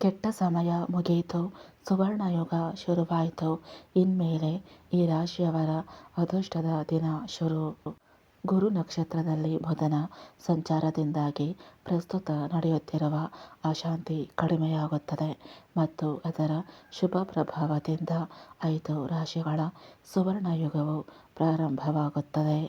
ಕೆಟ್ಟ ಸಮಯ ಮುಗಿಯಿತು. ಸುವರ್ಣಯುಗ ಶುರುವಾಯಿತು. ಇನ್ಮೇಲೆ ಈ ರಾಶಿಯವರ ಅದೃಷ್ಟದ ದಿನ ಶುರು. ಗುರು ನಕ್ಷತ್ರದಲ್ಲಿ ಬುಧನ ಸಂಚಾರದಿಂದಾಗಿ ಪ್ರಸ್ತುತ ನಡೆಯುತ್ತಿರುವ ಅಶಾಂತಿ ಕಡಿಮೆಯಾಗುತ್ತದೆ ಮತ್ತು ಅದರ ಶುಭ ಪ್ರಭಾವದಿಂದ ಐದು ರಾಶಿಗಳ ಸುವರ್ಣಯುಗವು ಪ್ರಾರಂಭವಾಗುತ್ತದೆ.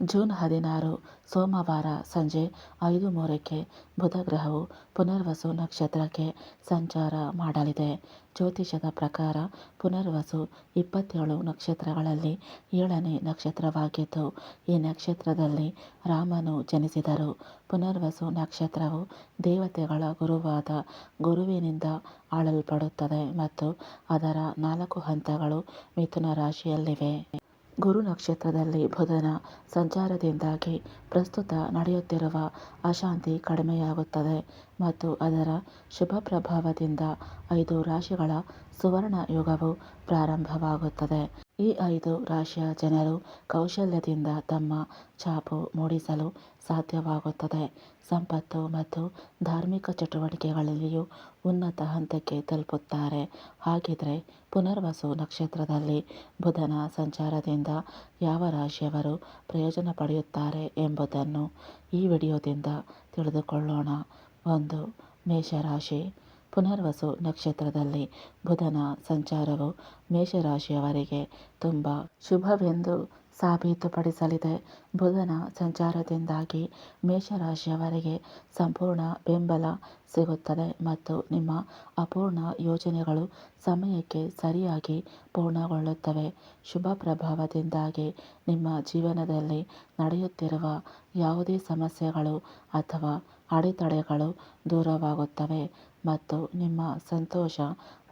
ಜೂನ್ ಹದಿನಾರು ಸೋಮವಾರ ಸಂಜೆ ಐದು ಮೂರಕ್ಕೆ ಬುಧ ಗ್ರಹವು ಪುನರ್ವಸು ನಕ್ಷತ್ರಕ್ಕೆ ಸಂಚಾರ ಮಾಡಲಿದೆ. ಜ್ಯೋತಿಷದ ಪ್ರಕಾರ ಪುನರ್ವಸು ಇಪ್ಪತ್ತೇಳು ನಕ್ಷತ್ರಗಳಲ್ಲಿ ಏಳನೇ ನಕ್ಷತ್ರವಾಗಿದ್ದು, ಈ ನಕ್ಷತ್ರದಲ್ಲಿ ರಾಮನು ಜನಿಸಿದರು. ಪುನರ್ವಸು ನಕ್ಷತ್ರವು ದೇವತೆಗಳ ಗುರುವಾದ ಗುರುವಿನಿಂದ ಆಳಲ್ಪಡುತ್ತದೆ ಮತ್ತು ಅದರ ನಾಲ್ಕು ಹಂತಗಳು ಮಿಥುನ ರಾಶಿಯಲ್ಲಿವೆ. ಗುರು ನಕ್ಷತ್ರದಲ್ಲಿ ಬುಧನ ಸಂಚಾರದಿಂದಾಗಿ ಪ್ರಸ್ತುತ ನಡೆಯುತ್ತಿರುವ ಅಶಾಂತಿ ಕಡಿಮೆಯಾಗುತ್ತದೆ ಮತ್ತು ಅದರ ಶುಭ ಪ್ರಭಾವದಿಂದ ಐದು ರಾಶಿಗಳ ಸುವರ್ಣ ಯುಗವು ಪ್ರಾರಂಭವಾಗುತ್ತದೆ. ಈ ಐದು ರಾಶಿಯ ಜನರು ಕೌಶಲ್ಯದಿಂದ ತಮ್ಮ ಛಾಪು ಮೂಡಿಸಲು ಸಾಧ್ಯವಾಗುತ್ತದೆ. ಸಂಪತ್ತು ಮತ್ತು ಧಾರ್ಮಿಕ ಚಟುವಟಿಕೆಗಳಲ್ಲಿಯೂ ಉನ್ನತ ಹಂತಕ್ಕೆ ತಲುಪುತ್ತಾರೆ. ಹಾಗಿದ್ರೆ ಪುನರ್ವಸು ನಕ್ಷತ್ರದಲ್ಲಿ ಬುಧನ ಸಂಚಾರದಿಂದ ಯಾವ ರಾಶಿಯವರು ಪ್ರಯೋಜನ ಪಡೆಯುತ್ತಾರೆ ಎಂಬುದನ್ನು ಈ ವಿಡಿಯೋದಿಂದ ತಿಳಿದುಕೊಳ್ಳೋಣ. ಒಂದು ಮೇಷರಾಶಿ. ಪುನರ್ವಸು ನಕ್ಷತ್ರದಲ್ಲಿ ಬುಧನ ಸಂಚಾರವು ಮೇಷರಾಶಿಯವರಿಗೆ ತುಂಬ ಶುಭವೆಂದು ಸಾಬೀತುಪಡಿಸಲಿದೆ. ಬುಧನ ಸಂಚಾರದಿಂದಾಗಿ ಮೇಷರಾಶಿಯವರಿಗೆ ಸಂಪೂರ್ಣ ಬೆಂಬಲ ಸಿಗುತ್ತದೆ ಮತ್ತು ನಿಮ್ಮ ಅಪೂರ್ಣ ಯೋಜನೆಗಳು ಸಮಯಕ್ಕೆ ಸರಿಯಾಗಿ ಪೂರ್ಣಗೊಳ್ಳುತ್ತವೆ. ಶುಭ ಪ್ರಭಾವದಿಂದಾಗಿ ನಿಮ್ಮ ಜೀವನದಲ್ಲಿ ನಡೆಯುತ್ತಿರುವ ಯಾವುದೇ ಸಮಸ್ಯೆಗಳು ಅಥವಾ ಅಡೆತಡೆಗಳು ದೂರವಾಗುತ್ತವೆ. ಮತ್ತು ನಿಮ್ಮ ಸಂತೋಷ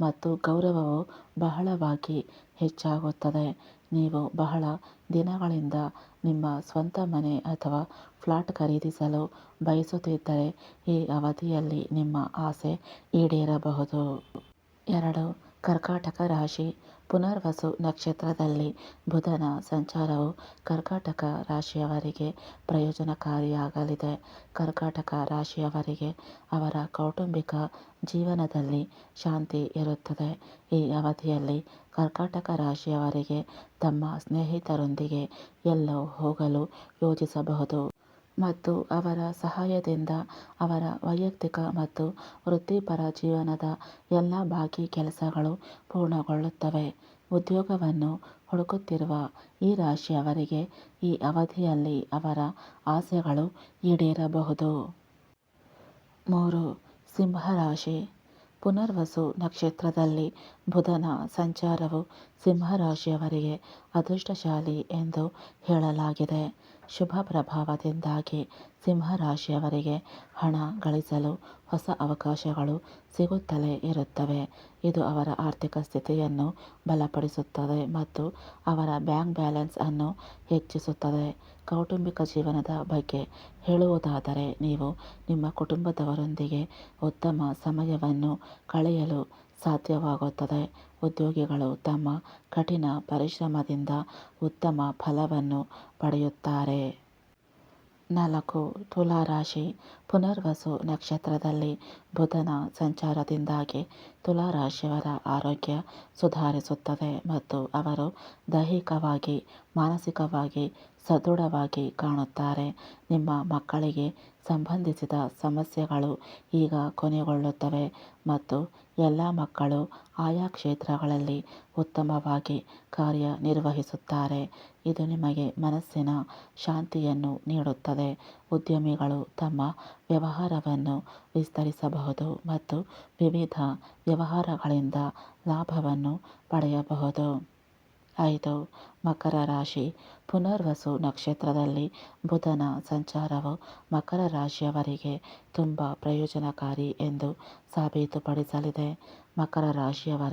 ಮತ್ತು ಗೌರವವು ಬಹಳವಾಗಿ ಹೆಚ್ಚಾಗುತ್ತದೆ. ನೀವು ಬಹಳ ದಿನಗಳಿಂದ ನಿಮ್ಮ ಸ್ವಂತ ಮನೆ ಅಥವಾ ಫ್ಲಾಟ್ ಖರೀದಿಸಲು ಬಯಸುತ್ತಿದ್ದರೆ ಈ ಅವಧಿಯಲ್ಲಿ ನಿಮ್ಮ ಆಸೆ ಈಡೇರಬಹುದು. ಎರಡು ಕರ್ಕಾಟಕ ರಾಶಿ ಪುನರ್ವಸು ನಕ್ಷತ್ರದಲ್ಲಿ ಬುಧನ ಸಂಚಾರವು ಕರ್ಕಾಟಕ ರಾಶಿಯವರಿಗೆ ಪ್ರಯೋಜನಕಾರಿಯಾಗಲಿದೆ. ಕರ್ಕಾಟಕ ರಾಶಿಯವರಿಗೆ ಅವರ ಕೌಟುಂಬಿಕ ಜೀವನದಲ್ಲಿ ಶಾಂತಿ ಇರುತ್ತದೆ. ಈ ಅವಧಿಯಲ್ಲಿ ಕರ್ಕಾಟಕ ರಾಶಿಯವರಿಗೆ ತಮ್ಮ ಸ್ನೇಹಿತರೊಂದಿಗೆ ಎಲ್ಲೋ ಹೋಗಲು ಯೋಜಿಸಬಹುದು. ಮತ್ತು ಅವರ ಸಹಾಯದಿಂದ ಅವರ ವೈಯಕ್ತಿಕ ಮತ್ತು ವೃತ್ತಿಪರ ಜೀವನದ ಎಲ್ಲ ಬಾಕಿ ಕೆಲಸಗಳು ಪೂರ್ಣಗೊಳ್ಳುತ್ತವೆ. ಉದ್ಯೋಗವನ್ನು ಹುಡುಕುತ್ತಿರುವ ಈ ರಾಶಿಯವರಿಗೆ ಈ ಅವಧಿಯಲ್ಲಿ ಅವರ ಆಸೆಗಳು ಈಡೇರಬಹುದು. ಮೂರು, ಸಿಂಹರಾಶಿ. ಪುನರ್ವಸು ನಕ್ಷತ್ರದಲ್ಲಿ ಬುಧನ ಸಂಚಾರವು ಸಿಂಹರಾಶಿಯವರಿಗೆ ಅದೃಷ್ಟಶಾಲಿ ಎಂದು ಹೇಳಲಾಗಿದೆ. ಶುಭ ಪ್ರಭಾವದಿಂದಾಗಿ ಸಿಂಹರಾಶಿಯವರಿಗೆ ಹಣ ಗಳಿಸಲು ಹೊಸ ಅವಕಾಶಗಳು ಸಿಗುತ್ತಲೇ ಇರುತ್ತವೆ. ಇದು ಅವರ ಆರ್ಥಿಕ ಸ್ಥಿತಿಯನ್ನು ಬಲಪಡಿಸುತ್ತದೆ ಮತ್ತು ಅವರ ಬ್ಯಾಂಕ್ ಬ್ಯಾಲೆನ್ಸ್ ಅನ್ನು ಹೆಚ್ಚಿಸುತ್ತದೆ. ಕೌಟುಂಬಿಕ ಜೀವನದ ಬಗ್ಗೆ ಹೇಳುವುದಾದರೆ, ನೀವು ನಿಮ್ಮ ಕುಟುಂಬದವರೊಂದಿಗೆ ಉತ್ತಮ ಸಮಯವನ್ನು ಕಳೆಯಲು ಸಾಧ್ಯವಾಗುತ್ತದೆ. ಉದ್ಯೋಗಿಗಳು ತಮ್ಮ ಕಠಿಣ ಪರಿಶ್ರಮದಿಂದ ಉತ್ತಮ ಫಲವನ್ನು ಪಡೆಯುತ್ತಾರೆ. ನಾಲ್ಕು ತುಲಾರಾಶಿ. ಪುನರ್ವಸು ನಕ್ಷತ್ರದಲ್ಲಿ ಬುಧನ ಸಂಚಾರದಿಂದಾಗಿ ತುಲಾರಾಶಿಯವರ ಆರೋಗ್ಯ ಸುಧಾರಿಸುತ್ತದೆ ಮತ್ತು ಅವರು ದೈಹಿಕವಾಗಿ, ಮಾನಸಿಕವಾಗಿ ಸದೃಢವಾಗಿ ಕಾಣುತ್ತಾರೆ. ನಿಮ್ಮ ಮಕ್ಕಳಿಗೆ ಸಂಬಂಧಿಸಿದ ಸಮಸ್ಯೆಗಳು ಈಗ ಕೊನೆಗೊಳ್ಳುತ್ತವೆ ಮತ್ತು ಎಲ್ಲ ಮಕ್ಕಳು ಆಯಾ ಕ್ಷೇತ್ರಗಳಲ್ಲಿ ಉತ್ತಮವಾಗಿ ಕಾರ್ಯನಿರ್ವಹಿಸುತ್ತಾರೆ. ಇದು ನಿಮಗೆ ಮನಸ್ಸಿನ ಶಾಂತಿಯನ್ನು ನೀಡುತ್ತದೆ. ಉದ್ಯಮಿಗಳು ತಮ್ಮ ವ್ಯವಹಾರವನ್ನು ವಿಸ್ತರಿಸಬಹುದು ಮತ್ತು ವಿವಿಧ ವ್ಯವಹಾರಗಳಿಂದ ಲಾಭವನ್ನು ಪಡೆಯಬಹುದು. ಐದು ಮಕರ ರಾಶಿ. ಪುನರ್ವಸು ನಕ್ಷತ್ರದಲ್ಲಿ ಬುಧನ ಸಂಚಾರವು ಮಕರ ರಾಶಿಯವರಿಗೆ ತುಂಬ ಪ್ರಯೋಜನಕಾರಿ ಎಂದು ಸಾಬೀತುಪಡಿಸಲಿದೆ. ಮಕರ ರಾಶಿಯವರ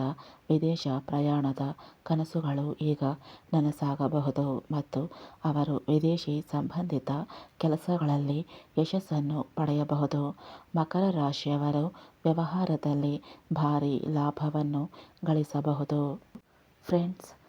ವಿದೇಶ ಪ್ರಯಾಣದ ಕನಸುಗಳು ಈಗ ನನಸಾಗಬಹುದು ಮತ್ತು ಅವರು ವಿದೇಶಿ ಸಂಬಂಧಿತ ಕೆಲಸಗಳಲ್ಲಿ ಯಶಸ್ಸನ್ನು ಪಡೆಯಬಹುದು. ಮಕರ ರಾಶಿಯವರು ವ್ಯವಹಾರದಲ್ಲಿ ಭಾರೀ ಲಾಭವನ್ನು ಗಳಿಸಬಹುದು. ಫ್ರೆಂಡ್ಸ್